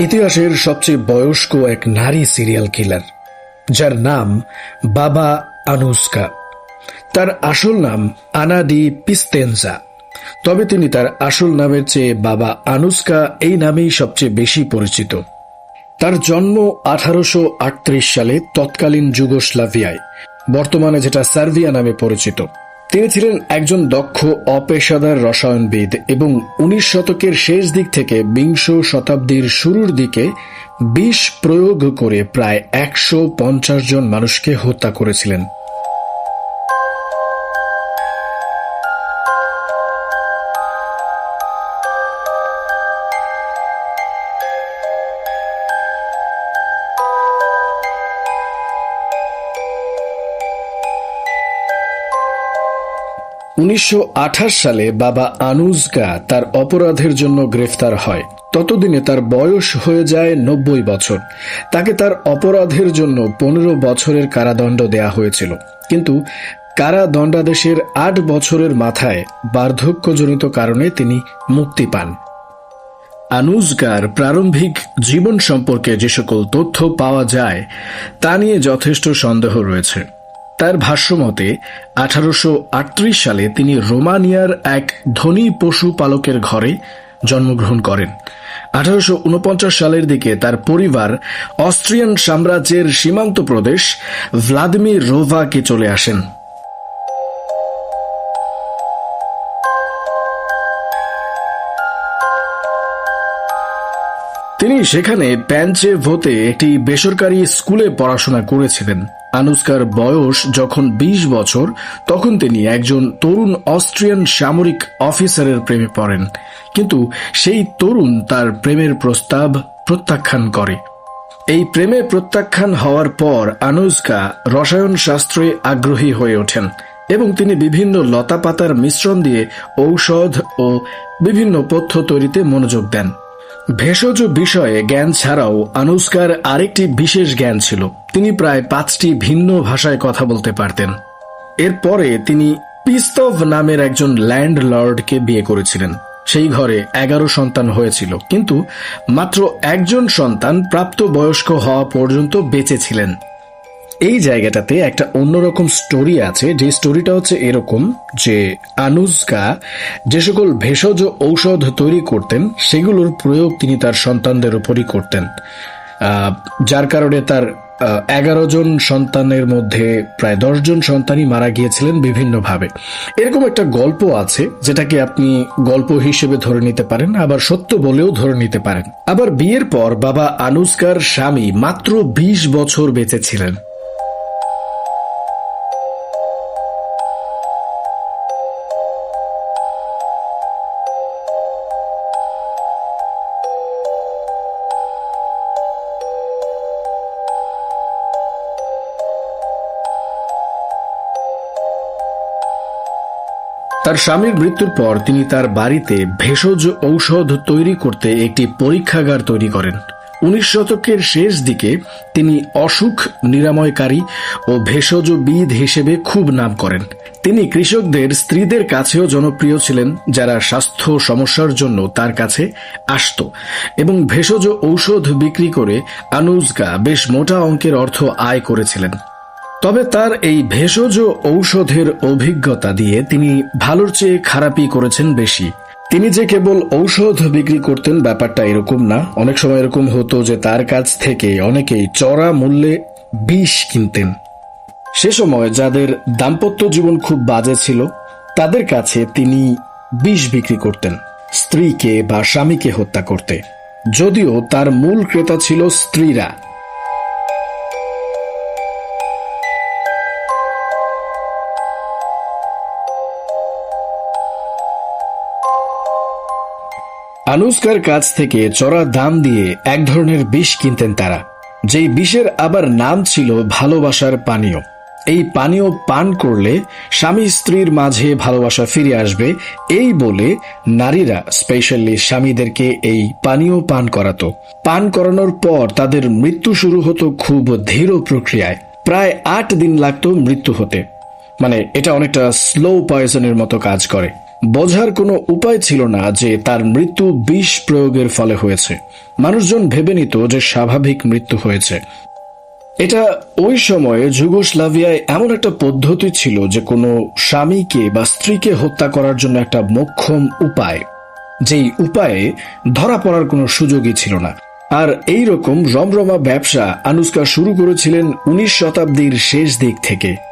ইতিহাসের সবচেয়ে বয়স্ক এক নারী সিরিয়াল কিলার যার নাম বাবা আনুস্কা তার আসল নাম আনাডি পিস্তেনজা। তবে তিনি তার আসল নামের চেয়ে বাবা আনুস্কা এই নামেই সবচেয়ে বেশি পরিচিত। তার জন্ম আঠারোশ আটত্রিশ সালে তৎকালীন যুগোস্লাভিয়ায়, বর্তমানে যেটা সার্বিয়া নামে পরিচিত। তিনি ছিলেন একজন দক্ষ অপেশাদার রসায়নবিদ এবং উনিশ শতকের শেষ দিক থেকে বিংশ শতাব্দীর শুরুর দিকে বিষ প্রয়োগ করে প্রায় একশো পঞ্চাশ জন মানুষকে হত্যা করেছিলেন। উনিশশো আঠাশ সালে বাবা আনুজগা তার অপরাধের জন্য গ্রেফতার হয়। ততদিনে তার বয়স হয়ে যায় নব্বই বছর। তাকে তার অপরাধের জন্য পনেরো বছরের কারাদণ্ড দেয়া হয়েছিল। কিন্তু কারাদণ্ডাদেশের আট বছরের মাথায় বার্ধক্যজনিত কারণে তিনি মুক্তি পান। আনুজগার প্রারম্ভিক জীবন সম্পর্কে যে সকল তথ্য পাওয়া যায়, তা নিয়ে যথেষ্ট সন্দেহ রয়েছে। তার ভাষ্যমতে, আঠারোশো আটত্রিশ সালে তিনি রোমানিয়ার এক ধনী পশুপালকের ঘরে জন্মগ্রহণ করেন। আঠারোশো উনপঞ্চাশ সালের দিকে তার পরিবার অস্ট্রিয়ান সাম্রাজ্যের সীমান্ত প্রদেশ ভ্লাদিমির রোভাকে চলে আসেন। তিনি সেখানে প্যাঞ্চে ভোতে একটি বেসরকারি স্কুলে পড়াশোনা করেছিলেন। আনুস্কার বয়স যখন ২০ বছর, তখন তিনি একজন তরুণ অস্ট্রিয়ান সামরিক অফিসারের প্রেমে পড়েন। কিন্তু সেই তরুণ তার প্রেমের প্রস্তাব প্রত্যাখ্যান করে। এই প্রেমে প্রত্যাখ্যান হওয়ার পর আনুস্কা রসায়ন শাস্ত্রে আগ্রহী হয়ে ওঠেন এবং তিনি বিভিন্ন লতাপাতার মিশ্রণ দিয়ে ঔষধ ও বিভিন্ন পথ্য তৈরিতে মনোযোগ দেন। ভেষজ বিষয়ে জ্ঞান ছাড়াও আনুস্কার আরেকটি বিশেষ জ্ঞান ছিল। তিনি প্রায় পাঁচটি ভিন্ন ভাষায় কথা বলতে পারতেন। এরপরে তিনি পিস্তভ নামের একজন ল্যান্ড লর্ডকে বিয়ে করেছিলেন। সেই ঘরে এগারো সন্তান হয়েছিল, কিন্তু মাত্র একজন সন্তান প্রাপ্ত বয়স্ক হওয়া পর্যন্ত বেঁচে ছিলেন। এই জায়গাটাতে একটা অন্যরকম স্টোরি আছে। যে স্টোরিটা হচ্ছে এরকম যে আনুজকা যে সকল ভেষজ ঔষধ তৈরি করতেন, সেগুলোর প্রয়োগ তিনি তার সন্তানদের উপরই করতেন। যার কারণে তার এগারো জন সন্তানের মধ্যে প্রায় জন সন্তানই মারা গিয়েছিলেন বিভিন্নভাবে। এরকম একটা গল্প আছে, যেটাকে আপনি গল্প হিসেবে ধরে নিতে পারেন, আবার সত্য বলেও ধরে নিতে পারেন। আবার বিয়ের পর বাবা আনুস্কার স্বামী মাত্র বিশ বছর বেঁচে ছিলেন। তার স্বামীর মৃত্যুর পর তিনি তার বাড়িতে ভেষজ ঔষধ তৈরি করতে একটি পরীক্ষাগার তৈরি করেন। উনিশ শতকের শেষ দিকে তিনি অসুখ নিরাময়কারী ও ভেষজবিদ হিসেবে খুব নাম করেন। তিনি কৃষকদের স্ত্রীদের কাছেও জনপ্রিয় ছিলেন, যারা স্বাস্থ্য সমস্যার জন্য তার কাছে আসত এবং ভেষজ ঔষধ বিক্রি করে আনুজগা বেশ মোটা অঙ্কের অর্থ আয় করেছিলেন। তবে তার এই ভেষজ ঔষধের অভিজ্ঞতা দিয়ে তিনি ভালোর চেয়ে খারাপই করেছেন বেশি। তিনি যে কেবল ঔষধ বিক্রি করতেন, ব্যাপারটা এরকম না। অনেক সময় এরকম হতো যে তার কাছ থেকে অনেকেই চড়া মূল্যে বিষ কিনতেন। সে সময় যাদের দাম্পত্য জীবন খুব বাজে ছিল, তাদের কাছে তিনি বিষ বিক্রি করতেন। স্ত্রীকে বা স্বামীকে হত্যা করতে। যদিও তার মূল ক্রেতা ছিল স্ত্রীরা। আনুস্কার কাছ থেকে চড়া দাম দিয়ে এক ধরনের বিষ কিনতেন তারা, যেই বিষের আবার নাম ছিল ভালোবাসার পানীয়। এই পানীয় পান করলে স্বামী স্ত্রীর মাঝে ভালোবাসা ফিরে আসবে, এই বলে নারীরা স্পেশালি স্বামীদেরকে এই পানীয় পান করাতো। পান করানোর পর তাদের মৃত্যু শুরু হতো খুব ধীর প্রক্রিয়ায়, প্রায় আট দিন লাগতো মৃত্যু হতে। মানে এটা অনেকটা স্লো পয়জনের মতো কাজ করে। বোঝার কোনো উপায় ছিল না যে তার মৃত্যু বিষ প্রয়োগের ফলে হয়েছে। মানুষজন ভেবে নিত যে স্বাভাবিক মৃত্যু হয়েছে। এটা ওই সময়ে যুগোস্লাভিয়ায় এমন একটা পদ্ধতি ছিল যে কোনো স্বামীকে বা স্ত্রীকে হত্যা করার জন্য একটা মক্ষম উপায়। যেই উপায়ে ধরা পড়ার কোনো সুযোগই ছিল না। আর এই রকম রমরমা ব্যবসা আনুষ্কা শুরু করেছিলেন উনিশ শতাব্দীর শেষ দিক থেকে।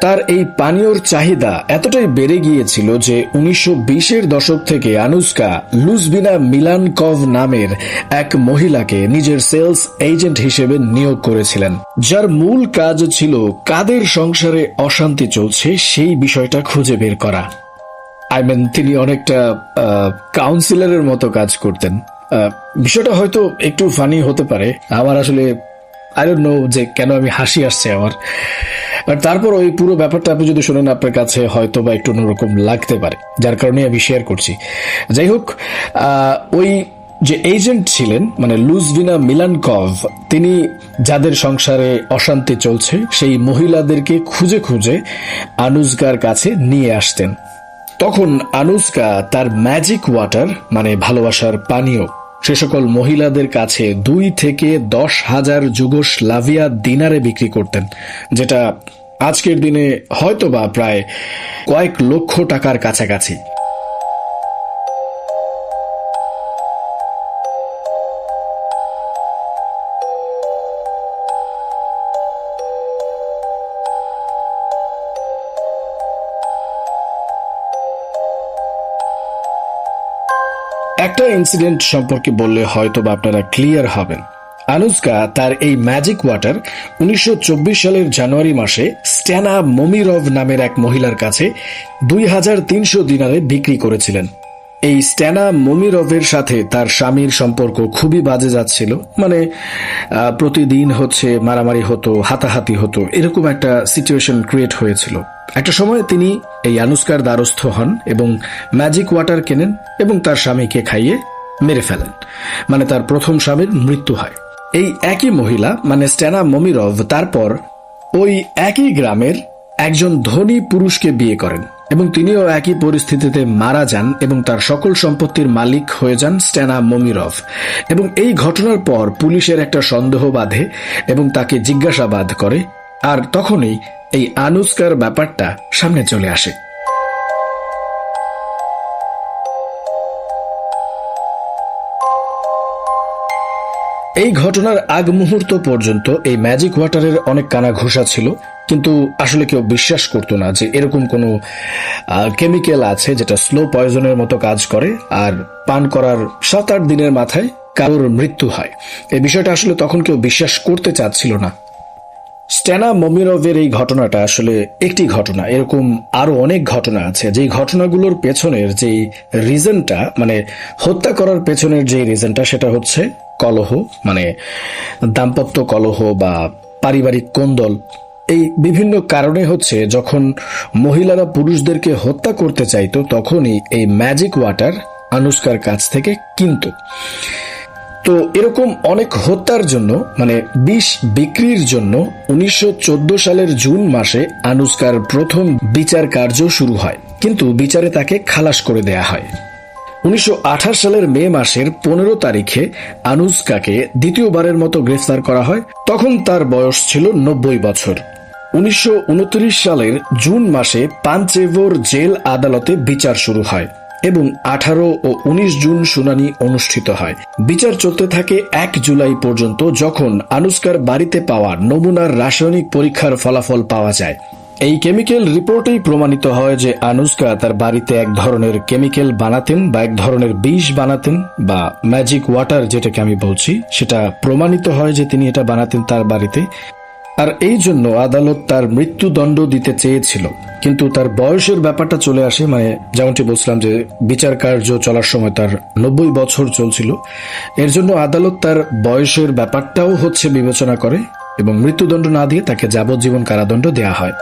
তার এই পানীয়র চাহিদা এতটাই বেড়ে গিয়েছিল যে উনিশশো বিশের দশক থেকে আনুস্কা লুজবিনা মিলানকভ নামের এক মহিলাকে নিজের সেলস এজেন্ট হিসেবে নিয়োগ করেছিলেন। যার মূল কাজ ছিল কাদের সংসারে অশান্তি চলছে সেই বিষয়টা খুঁজে বের করা। আই মিন, তিনি অনেকটা কাউন্সিলরের মতো কাজ করতেন। বিষয়টা হয়তো একটু ফানি হতে পারে। আমার আসলে আই ডোন্ট নো যে কেন আমি হাসি আসছে আমার। বাট তারপর ওই পুরো ব্যাপারটা আপনি যদি শোনেন, আপনার কাছে হয়তো বা একটু অন্যরকম লাগতে পারে। যার কারণে আমি শেয়ার করছি। যাই হোক ওই যে এজেন্ট ছিলেন মানে লুজভিনা মিলানকভ, তিনি যাদের সংসারে অশান্তি চলছে, সেই মহিলাদেরকে খুঁজে খুঁজে আনুজগার কাছে নিয়ে আসতেন। তখন আনুজকা তার ম্যাজিক ওয়াটার মানে ভালোবাসার পানীয় সে সকল মহিলাদের কাছে দুই থেকে দশ হাজার যুগোস্লাভিয়া দিনারে বিক্রি করতেন, যেটা আজকের দিনে হয়তোবা প্রায় কয়েক লক্ষ টাকার কাছাকাছি। একটা ইনসিডেন্ট সম্পর্কে বললে হয়তো বা আপনারা ক্লিয়ার হবেন। আনুষ্কা তার এই ম্যাজিক ওয়াটার উনিশশো চব্বিশ সালের জানুয়ারি মাসে স্ট্যানা মমিরভ নামের এক মহিলার কাছে দুই হাজার তিনশো দিনারে বিক্রি করেছিলেন। এই স্ট্যানা মমিরভের সাথে তার স্বামীর সম্পর্ক খুবই বাজে যাচ্ছিল। মানে প্রতিদিন হচ্ছে মারামারি হতো, হাতাহাতি হতো, এরকম একটা সিচুয়েশন ক্রিয়েট হয়েছিল। একটা সময় তিনি এই আনুষ্কার দ্বারস্থ হন এবং ম্যাজিক ওয়াটার কেনেন এবং তার স্বামীকে খাইয়ে মেরে ফেলেন। মানে তার প্রথম স্বামীর মৃত্যু হয়। এই একই মহিলা মানে স্ট্যানা মমিরভ তারপর ওই একই গ্রামের একজন ধনী পুরুষকে বিয়ে করেন। এবং তিনিও একই পরিস্থিতিতে মারা যান এবং তার সকল সম্পত্তির মালিক হয়ে যান স্ট্যানা মমিরভ। এবং এই ঘটনার পর পুলিশের একটা সন্দেহ বাঁধে এবং তাকে জিজ্ঞাসাবাদ করে। আর তখনই এই আনুস্কার ব্যাপারটা সামনে চলে আসে। এই ঘটনার আগ মুহূর্ত পর্যন্ত এই ম্যাজিক ওয়াটারের অনেক কানা ঘোষা ছিল। কিন্তু আসলে কেউ বিশ্বাস করতো না যে এরকম কোনো কেমিক্যাল আছে যেটা স্লো পয়জনের মতো কাজ করে আর পান করার সাত আট দিনের মাথায় কারোর মৃত্যু হয়। এই বিষয়টা আসলে তখন কেউ বিশ্বাস করতে চাচ্ছিল না। স্ট্যানা মমিরভের এই ঘটনাটা আসলে একটি ঘটনা। এরকম আরও অনেক ঘটনা আছে। যেই ঘটনাগুলোর পেছনের যেই রিজনটা মানে হত্যা করার পেছনের যে রিজনটা সেটা হচ্ছে কলহ মানে দাম্পত্য কলহ বা পারিবারিক কোন্দল। এই বিভিন্ন কারণে হচ্ছে যখন মহিলারা পুরুষদেরকে হত্যা করতে চাইতো, তখনই এই ম্যাজিক ওয়াটার আনুষ্কার কাছ থেকে কিনত। তো এরকম অনেক হত্যার জন্য মানে বিষ বিক্রির জন্য উনিশশো চোদ্দ সালের জুন মাসে আনুষ্কার প্রথম বিচার কার্য শুরু হয়। কিন্তু বিচারে তাকে খালাস করে দেয়া হয়। উনিশশো আঠাশ সালের মে মাসের পনেরো তারিখে আনুষ্কাকে দ্বিতীয়বারের মতো গ্রেফতার করা হয়। তখন তার বয়স ছিল নব্বই বছর। উনিশশো উনত্রিশ সালের জুন মাসে পাঞ্চেভোর জেল আদালতে বিচার শুরু হয় এবং আঠারো ও ১৯ জুন শুনানি অনুষ্ঠিত হয়। বিচার চলতে থাকে এক জুলাই পর্যন্ত যখন আনুস্কার বাড়িতে পাওয়া নমুনার রাসায়নিক পরীক্ষার ফলাফল পাওয়া যায়। এই কেমিক্যাল রিপোর্টেই প্রমাণিত হয় যে আনুষ্কা তার বাড়িতে এক ধরনের কেমিক্যাল বানাতেন বা এক ধরনের বিষ বানাতেন বা ম্যাজিক ওয়াটার যেটাকে আমি বলছি, সেটা প্রমাণিত হয় যে তিনি এটা বানাতেন তার বাড়িতে। আর এই জন্য আদালত তার মৃত্যুদণ্ড দিতে চেয়েছিল। কিন্তু তার বয়সের ব্যাপারটা চলে আসে মানে যেমনটি বলছিলাম যে বিচার কার্য চলার সময় তার নব্বই বছর চলছিল। এর জন্য আদালত তার বয়সের ব্যাপারটাও হচ্ছে বিবেচনা করে এবং মৃত্যুদণ্ড না দিয়ে তাকে যাবজ্জীবন কারাদণ্ড দেয়া হয়।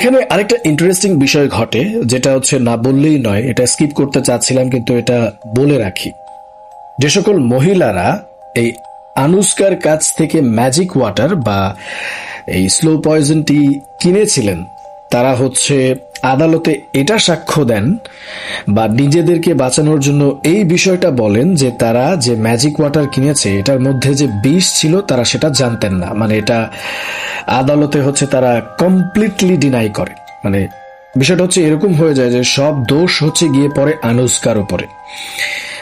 এখানে আরেকটা ইন্টারেস্টিং বিষয় ঘটে, যেটা হচ্ছে না বললেই নয়, এটা স্কিপ করতে চাচ্ছিলাম, কিন্তু এটা বলে রাখি। যে সকল মহিলারা এই আনুষ্কার কাছ থেকে ম্যাজিক ওয়াটার বা এই স্লো পয়জনটি কিনেছিলেন তারা হচ্ছে আদালতে এটা সাক্ষ্য দেন বা নিজেদেরকে বাঁচানোর জন্য এই বিষয়টা বলেন যে তারা যে ম্যাজিক ওয়াটার কিনেছে, এটার মধ্যে যে বিষ ছিল তারা সেটা জানতেন না। মানে এটা আদালতে হচ্ছে তারা কমপ্লিটলি ডিনাই করে। মানে বিষয়টা হচ্ছে এরকম হয়ে যায় যে সব দোষ হচ্ছে গিয়ে পড়ে আনুস্কার উপরে।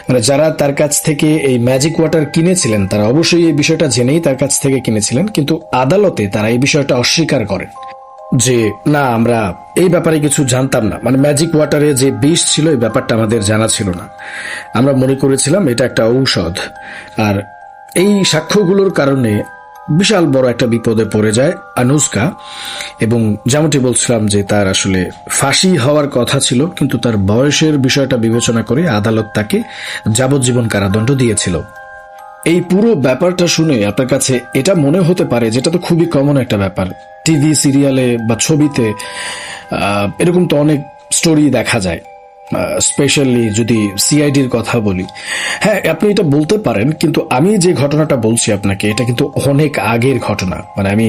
মানে যারা তার কাছ থেকে এই ম্যাজিক ওয়াটার কিনেছিলেন, তারা অবশ্যই এই বিষয়টা জেনেই তার কাছ থেকে কিনেছিলেন, কিন্তু আদালতে তারা এই বিষয়টা অস্বীকার করেন। যে, না, আমরা এই ব্যাপারে কিছু জানতাম না। মানে ম্যাজিক ওয়াটারে যে বিষ ছিল, এই ব্যাপারটা আমাদের জানা ছিল না। আমরা মনে করেছিলাম এটা একটা ঔষধ। আর এই সাক্ষ্যগুলোর কারণে বিশাল বড় একটা বিপদে পড়ে যায় আনুষ্কা এবং যেমনটি বলছিলাম যে, তার আসলে ফাঁসি হওয়ার কথা ছিল, কিন্তু তার বয়সের বিষয়টা বিবেচনা করে আদালত তাকে যাবজ্জীবন কারাদণ্ড দিয়েছিল। এই পুরো ব্যাপারটা শুনে আপনার কাছে এটা মনে হতে পারে যেটা তো খুবই কমন একটা ব্যাপার। টিভি, সিরিয়ালে বা ছবিতে এরকম তো অনেক স্টোরি দেখা যায়। স্পেশালি যদি সিআইডির কথা বলি। হ্যাঁ আপনি এটা বলতে পারেন, কিন্তু আমি যে ঘটনাটা বলছি আপনাকে, এটা কিন্তু অনেক আগের ঘটনা। মানে আমি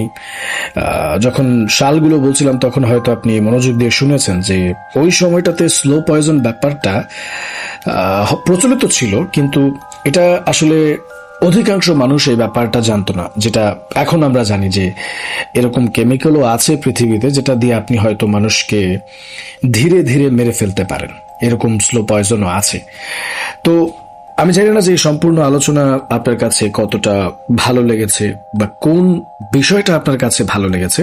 যখন সালগুলো বলছিলাম, তখন হয়তো আপনি মনোযোগ দিয়ে শুনেছেন যে ওই সময়টাতে স্লো পয়জন ব্যাপারটা প্রচলিত ছিল, কিন্তু এটা আসলে অধিকাংশ মানুষ এই ব্যাপারটা জানতো না, যেটা এখন আমরা জানি যে এরকম কেমিক্যালও আছে পৃথিবীতে যেটা দিয়ে আপনি হয়তো মানুষকে ধীরে ধীরে মেরে ফেলতে পারেন। এরকম স্লো পয়জনও আছে। তো আমি জানি না যে এই সম্পূর্ণ আলোচনা আপনার কাছে কতটা ভালো লেগেছে বা কোন বিষয়টা আপনার কাছে ভালো লেগেছে।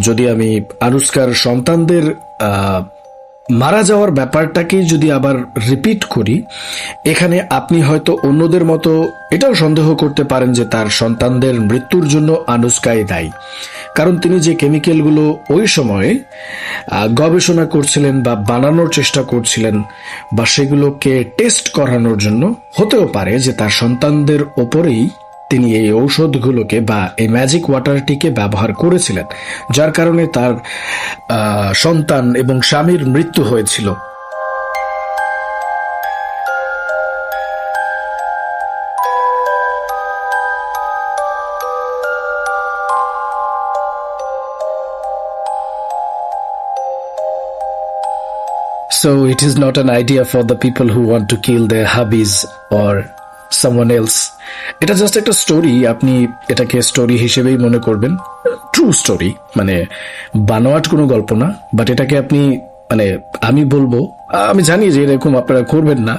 যদি আমি আনুষ্কার সন্তানদের মারা যাওয়ার ব্যাপারটাকে যদি আবার রিপিট করি, এখানে আপনি হয়তো অন্যদের মতো এটাও সন্দেহ করতে পারেন যে তার সন্তানদের মৃত্যুর জন্য আনুষ্কাই দায়ী। কারণ তিনি যে কেমিক্যালগুলো ওই সময়ে গবেষণা করছিলেন বা বানানোর চেষ্টা করছিলেন বা সেগুলোকে টেস্ট করানোর জন্য, হতেও পারে যে তার সন্তানদের ওপরেই তিনি এই ঔষধগুলোকে বা এই ম্যাজিক ওয়াটারটিকে ব্যবহার করেছিলেন, যার কারণে তার সন্তান এবং স্বামীর মৃত্যু হয়েছিল। So, it is not an idea for the people who want to kill their hubbies or someone else এটা জাস্ট একটা স্টোরি আপনি এটাকে স্টোরি হিসেবেই মনে করবেন। ট্রু স্টোরি মানে বানোয়াট কোনো গল্প না বাট এটাকে আপনি মানে আমি বলব, আমি জানি যে এরকম আপনারা করবেন না।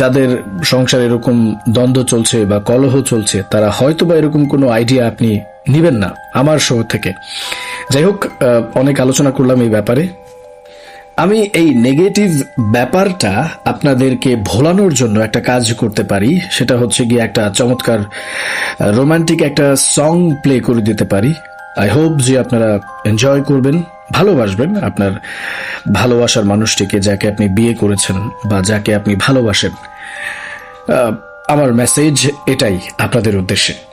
যাদের সংসার এরকম দ্বন্দ্ব চলছে বা কলহ চলছে, তারা হয়তো বা এরকম কোনো আইডিয়া আপনি নিবেন না, আমার শো থেকে। যাই হোক অনেক আলোচনা করলাম এই ব্যাপারে। আমি এই নেগেটিভ ব্যাপারটা আপনাদেরকে ভোলানোর জন্য একটা কাজ করতে পারি। সেটা হচ্ছে গিয়ে একটা চমৎকার রোমান্টিক একটা সং প্লে করে দিতে পারি। আই হোপ যে আপনারা এনজয় করবেন, ভালোবাসবেন আপনার ভালোবাসার মানুষটিকে যাকে আপনি বিয়ে করেছেন বা যাকে আপনি ভালোবাসেন। আমার মেসেজ এটাই আপনাদের উদ্দেশ্যে।